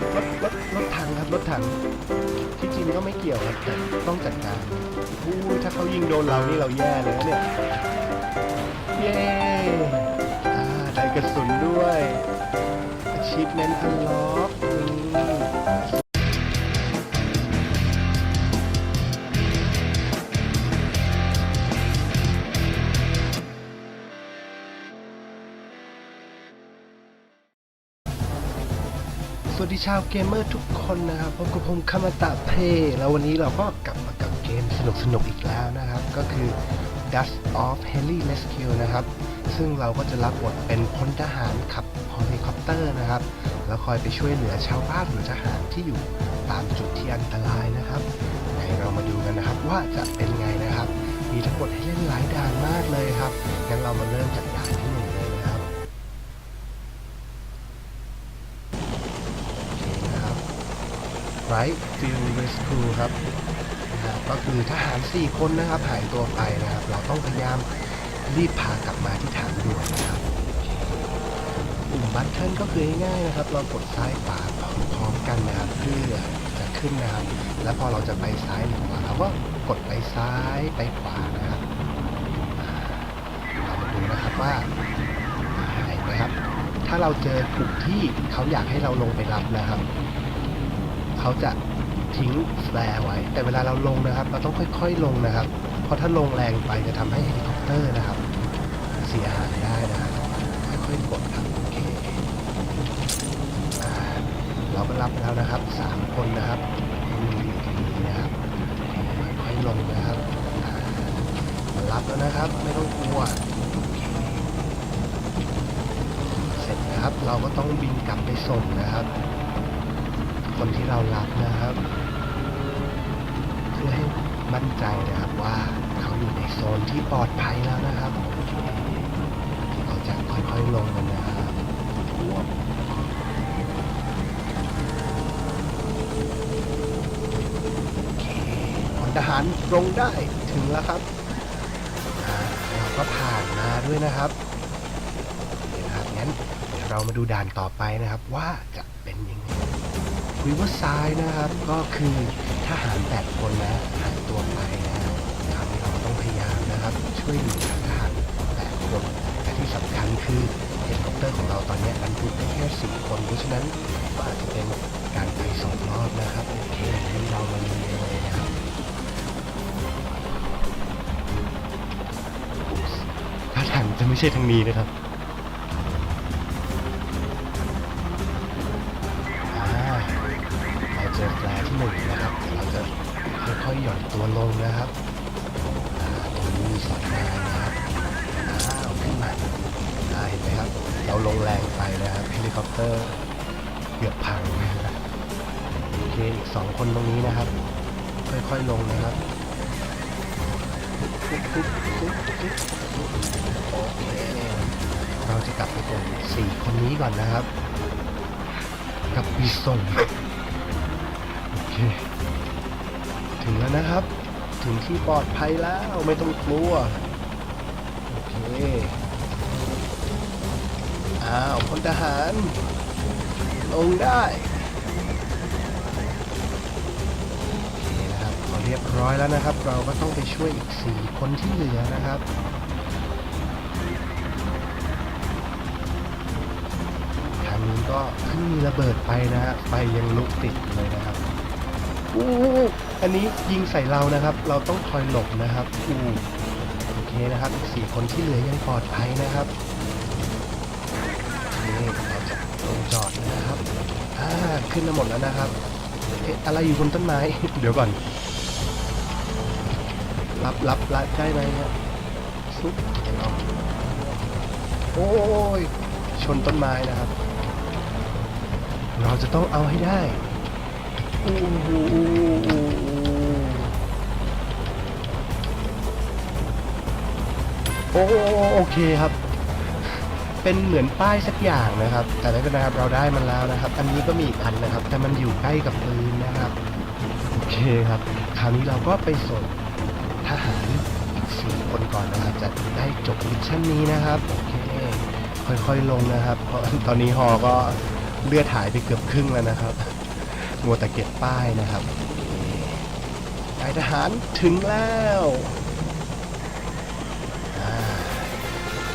รถรถรถถังครับรถถังที่จริงก็ไม่เกี่ยวครับแต่ต้องจัดการอู้ถ้าเขายิงโดนเรานี่เราแย่เลยนะเนี่ยเย้อ่าได้กระสุนด้วย achievement unlock นี่ สวัสดีชาวเกมเมอร์ทุกคนนะครับพบกับผมคามาตะเพแล้ววันนี้เราก็กลับมากับเกมสนุกๆอีกแล้วนะครับ ก็คือ Dust of Heli Rescue นะครับ ซึ่งเราก็จะรับบทเป็นพลทหารขับเฮลิคอปเตอร์นะครับ แล้วคอยไปช่วยเหลือชาวบ้านหรือทหารที่อยู่ตามจุดที่อันตรายนะครับไหนเรามาดูกันนะครับว่าจะเป็นไงนะครับ มีทั้งหมดให้เล่นหลายด่านมากเลยครับงั้นเรามาเริ่มจาก Right Field Rescue ครับนะครับก็คือทหาร 4 คนนะครับหายตัวไปนะครับ เราต้องพยายามรีบพากลับมาที่ฐานด่วนนะครับปุ่มบัตเทิลก็คือง่ายๆนะครับ เรากดซ้ายขวาพร้อมๆกันนะครับเพื่อจะขึ้นนะครับ แล้วพอเราจะไปซ้ายหรือขวาเราก็กดไปซ้ายไปขวานะครับอ่าเรามาดูนะครับว่าห็นไหมครับ ถ้าเราเจอกลุ่มที่เขาอยากให้เราลงไปรับนะครับ เขาจะทิ้งแฟร์ไว้ แต่เวลาเราลงนะครับ เราต้องค่อยๆลงนะครับ เพราะถ้าลงแรงไปจะทำให้เฮลิคอปเตอร์นะครับ เสียหายได้นะครับค่อยๆกดครับโอเคเราก็รับแล้วนะครับสามคนนะครับนะครับค่อยๆลงนะครับรับแล้วนะครับ ไม่ต้องกลัวเคเสร็จนะครับ เราก็ต้องบินกลับไปส่งนะครับ คนที่เรารับนะครับ เพื่อให้มั่นใจนะครับว่าเขาอยู่ในโซนที่ปลอดภัยแล้วนะครับเราจะค่อยๆลงกันนะครับวบโอเคทหารลงได้ถึงแล้วครับเราก็ผ่านมาด้วยนะครับนี่นะครับงั้นเดี๋ยวเรามาดูด่านต่อไปนะครับว่าจะ วิวซายนะครับ ก็คือทหารแปดคนนะหายตัวไปนะครับคราวนี้เราก็ต้องพยายามนะครับ ช่วยเหลือทหารแปดคนแต่ที่สำคัญคือเฮลิคอปเตอร์ของเราตอนนี้บรรทุกได้แค่สี่คน เพราะฉะนั้นก็อาจจะเป็นการไปสองรอบนะครับโอเคงั้นเรามาดูเลยนะครับถ้าทางจะไม่ใช่ทางนี้นะครับ อยๆหย่อนตัวลงนะครับตรงนี้มีสองนานะครับอ้าวขึ้นมาเห็นไหมครับ เราลงแรงไปนะครับเฮลิคอปเตอร์เกือบพังนะครับโอเคอีกสองคนตรงนี้นะครับ ค่อยๆลงนะครับโอเคเราจะกลับไปกดสี่คนนี้ก่อนนะครับ กับปีส่งโอเค ถึงแล้วนะครับ ถึงที่ปลอดภัยแล้วไม่ต้องกลัว โอเค อ้าวพลทหาร ลงได้ โอเคนะครับพอเรียบร้อยแล้วนะครับ เราก็ต้องไปช่วยอีก4คนที่เหลือนะครับทางนี้ก็เพิ่งมีระเบิดไปนะฮะไฟยังลุกติดเลยนะครับ อู้อันนี้ยิงใส่เรานะครับ เราต้องคอยหลบนะครับอู้โอเคนะครับอีกสี่คนที่เหลือยังปลอดภัยนะครับนี่เราจะลงจอดนะครับอ่าขึ้นมาหมดแล้วนะครับเอ๊ะอะไรอยู่บนต้นไม้ เดี๋ยวก่อน รับรับรับได้ไหมเนี่ยซุปเอาโอ้ยชนต้นไม้นะครับ เราจะต้องเอาให้ได้ โอ้โอเคครับ เป็นเหมือนป้ายสักอย่างนะครับ แต่ไม่เป็นไรครับเราได้มันแล้วนะครับ อันนี้ก็มีอีกอันนะครับ แต่มันอยู่ใกล้กับปืนนะครับ โอเคครับ คราวนี้เราก็ไปส่งทหารอีกสี่คนก่อนนะครับ จะได้จบมิชชั่นนี้นะครับ โอเค ค่อยๆลงนะครับ เพราะตอนนี้ฮอก็เลือดหายไปเกือบครึ่งแล้วนะครับ มัวแต่เก็บป้ายนะครับนายทหารถึงแล้ว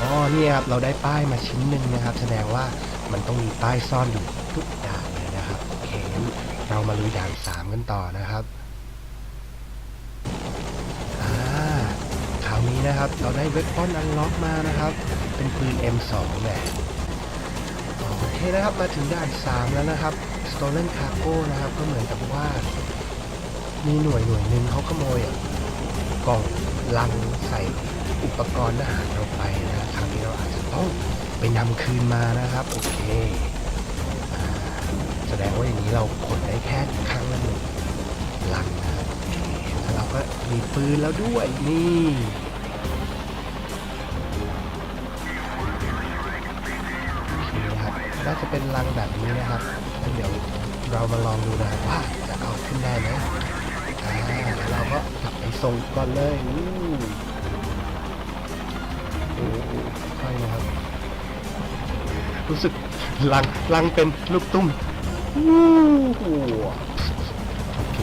อ๋อเนี่ยครับเราได้ป้ายมาชิ้นหนึ่งนะครับ แสดงว่ามันต้องมีป้ายซ่อนอยู่ทุกด่านเลยนะครับโอเคงั้นเรามาลุยด่านสามกันต่อนะครับอ่าคราวนี้นะครับเราได้เว p ปอนอันล็อกมานะครับ เป็นปืน M2 แหละโอเคนะครับมาถึงด่าน 3 แล้วนะครับ Stolen Cargo นะครับ ก็เหมือนกับว่า มีหน่วยหน่วยหนึ่งเขาขโมยกล่องลังใส่อุปกรณ์ทหารเราไปนะครับคราวนี้เราอาจจะต้องไปนำคืนมานะครับ โอเคอแสดงว่าอย่างนี้เราขนได้แค่ครั้งละหนึ่งลังนะครับเคแล้วเราก็มีปืนแล้วด้วยนี่น่าจะเป็นรังแบบนี้นะครับ เดี๋ยวเรามาลองดูนะว่าจะเอาขึ้นได้ไหมอ่าเราก็กลับไปส่งก่อนเลยอู้โอ้โหค่อยนะครับ รู้สึกรังรังเป็นลูกตุ้มอู้หูโอเค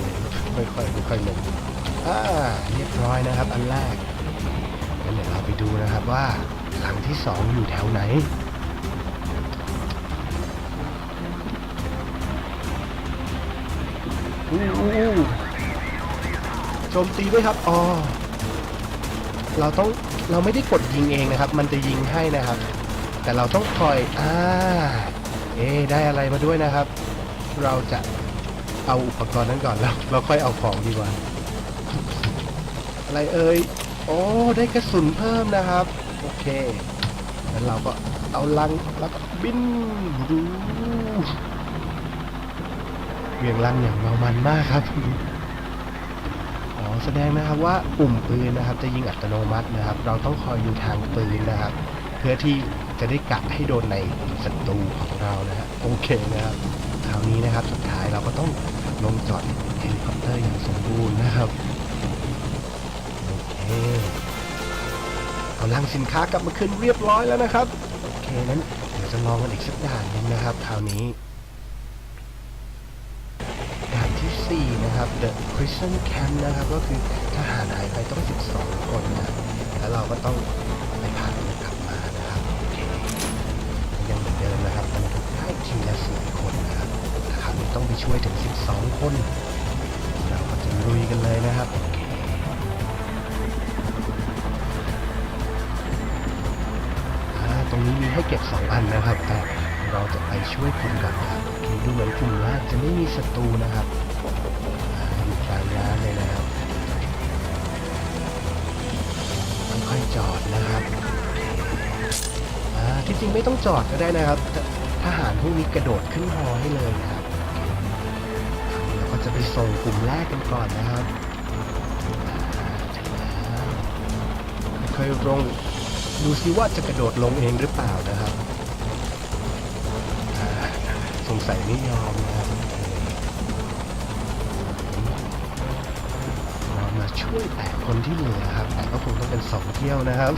ค่อยๆค่อยๆลงอ่าเรียบร้อยนะครับ อันแรกงั้นเดี๋ยวเราไปดูนะครับว่าหลังที่สองอยู่แถวไหน อู้โจมตีด้วยครับอ๋อเราต้องเราไม่ได้กดยิงเองนะครับ มันจะยิงให้นะครับ แต่เราต้องคอยอ่าเอ๊ได้อะไรมาด้วยนะครับ เราจะเอาอุปกรณ์นั้นก่อนแล้ว เราค่อยเอาของดีกว่า อะไรเอ่ยโอ้ได้กระสุนเพิ่มนะครับ โอเคงั้นเราก็เอาลังแล้วก็บินดู เวียงลังอย่างเมามันมากครับอ๋อแสดงนะครับว่าปุ่มปืนนะครับ จะยิงอัตโนมัตินะครับ เราต้องคอยดูทางปืนนะครับ เพื่อที่จะได้กะให้โดนในศัตรูของเรานะฮะโอเคนะครับคราวนี้นะครับสุดท้ายเราก็ต้องลงจอดเฮลิคอปเตอร์อย่างสมบูรณ์นะครับโอเคเอาลังสินค้ากลับมาคืนเรียบร้อยแล้วนะครับโอเคนั้นเดี๋ยวจะลองกันอีกสักด่านหนึงนะครับคราวนี้ ด่านที่ 4 นะครับ The Prison Camp นะครับ ก็คือทหารหายไปต้อง 12 คนนะครับแล้วเราก็ต้องไปพาตัวกลับมานะครับโอเคยังเหมือนเดิมนะครับบรรทุกได้ทีละ4คนนะครับแต่คราวนี้ต้องไปช่วยถึง 12 คน เราก็จะลุยกันเลยนะครับโอเคตรงนี้มีให้เก็บ 2 อันนะครับ แต่เราจะไปช่วยคนก่อนนะครับดูเหมือนกลุ่มแรกจะไม่มีศัตรูนะครับางน้ำเลยนะครับค่อยจอดนะครับที่จริงไม่ต้องจอดก็ได้นะครับทหารพวกนี้กระโดดขึ้นฮอให้เลยนะครับเราก็จะไปส่งกลุ่มแรกกันก่อนนะครับค่อยลงดูซิว่าจะกระโดดลงเองหรือเปล่านะครับสงสัยไม่ยอมนะ ช่วยแปดคนที่เหลือครับแต่ก็คงต้องเป็นสองเที่ยวนะครับ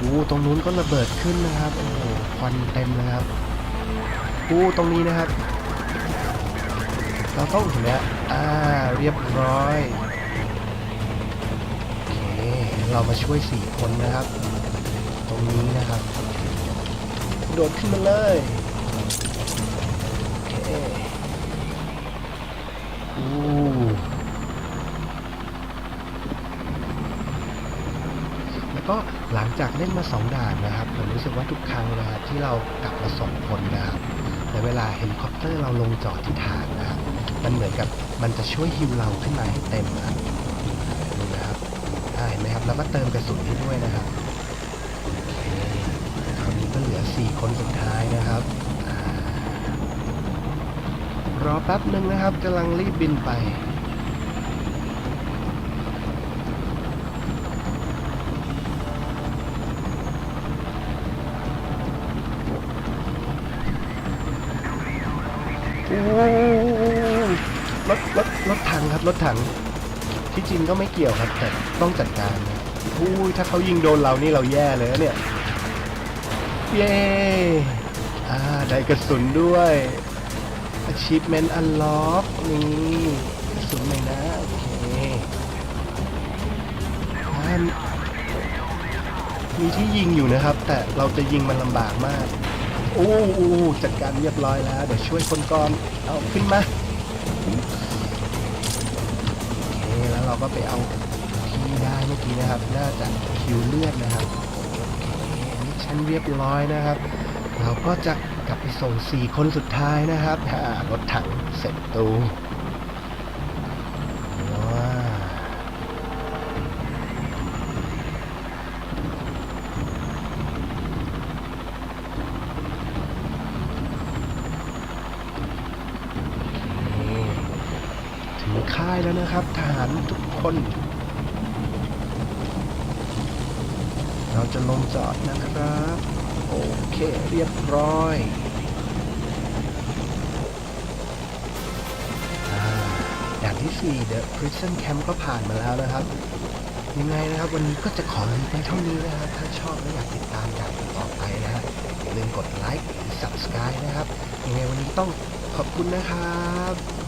อู้ตรงนู้นก็ระเบิดขึ้นนะครับโอ้โหควันเต็มเลยครับอู้ตรงนี้นะครับ เราต้องเห็นไหมอ่าเรียบร้อยโอเคเรามาช่วยสี่คนนะครับ ตรงนี้นะครับ โดดขึ้นมาเลยโอเคอู้แล้วก็หลัง จากเล่นมาสองด่านนะครับผมรู้สึกว่าทุกครั้งนะครับที่เรากลับมาสองคนนะครับในเวลาเฮลิคอปเตอร์เราลงจอดที่ฐานนะครับมันเหมือนกับมันจะช่วยฮิวเราขึ้นมาให้เต็มนะครับดูนะครับเห็นไหมครับแล้วก็เติมกระสุนให้ด้วยนะครับโอเคราวนี้ก็เหลือ 4 คนสุดท้ายนะครับรอแป๊บหนึ่งนะครับกำลังรีบบินไป รถรถรถถังครับรถถังที่จริงก็ไม่เกี่ยวครับ แต่ต้องจัดการนะอุ้ยถ้าเขายิงโดนเรานี่เราแย่เลยเนี่ย เย้อ่าได้กระสุนด้วย achievement unlock นี่กระสุนเลยนะโอเคมีที่ยิงอยู่นะครับ แต่เราจะยิงมันลำบากมาก อ้โอ้จัดการเรียบร้อยแล้ว เดี๋ยวช่วยคนก่อน เอาขึ้นมาโอเคแล้วเราก็ไปเอาที่ได้เมื่อกี้นะครับ น่าจะคิวเลือดนะครับโอเคชั้นเรียบร้อยนะครับ เราก็จะกลับไปส่ง4คนสุดท้ายนะครับรถถังเสร็จตูว้าโอเคถึงค่าย แล้วนะครับ ทหารทุกคน เราจะลงจอดนะครับ โอเคเรียบร้อยอาด่านที่ 4 The Prison Camp ก็ผ่านมาแล้วนะครับ ยังไงนะครับวันนี้ก็จะขอลาไปเท่านี้นะครับ ถ้าชอบและอยากติดตามด่านต่อไปนะฮะอย่าลืมกดไลค์หรือ Subscribe นะครับ ยังไงวันนี้ต้องขอบคุณนะครับ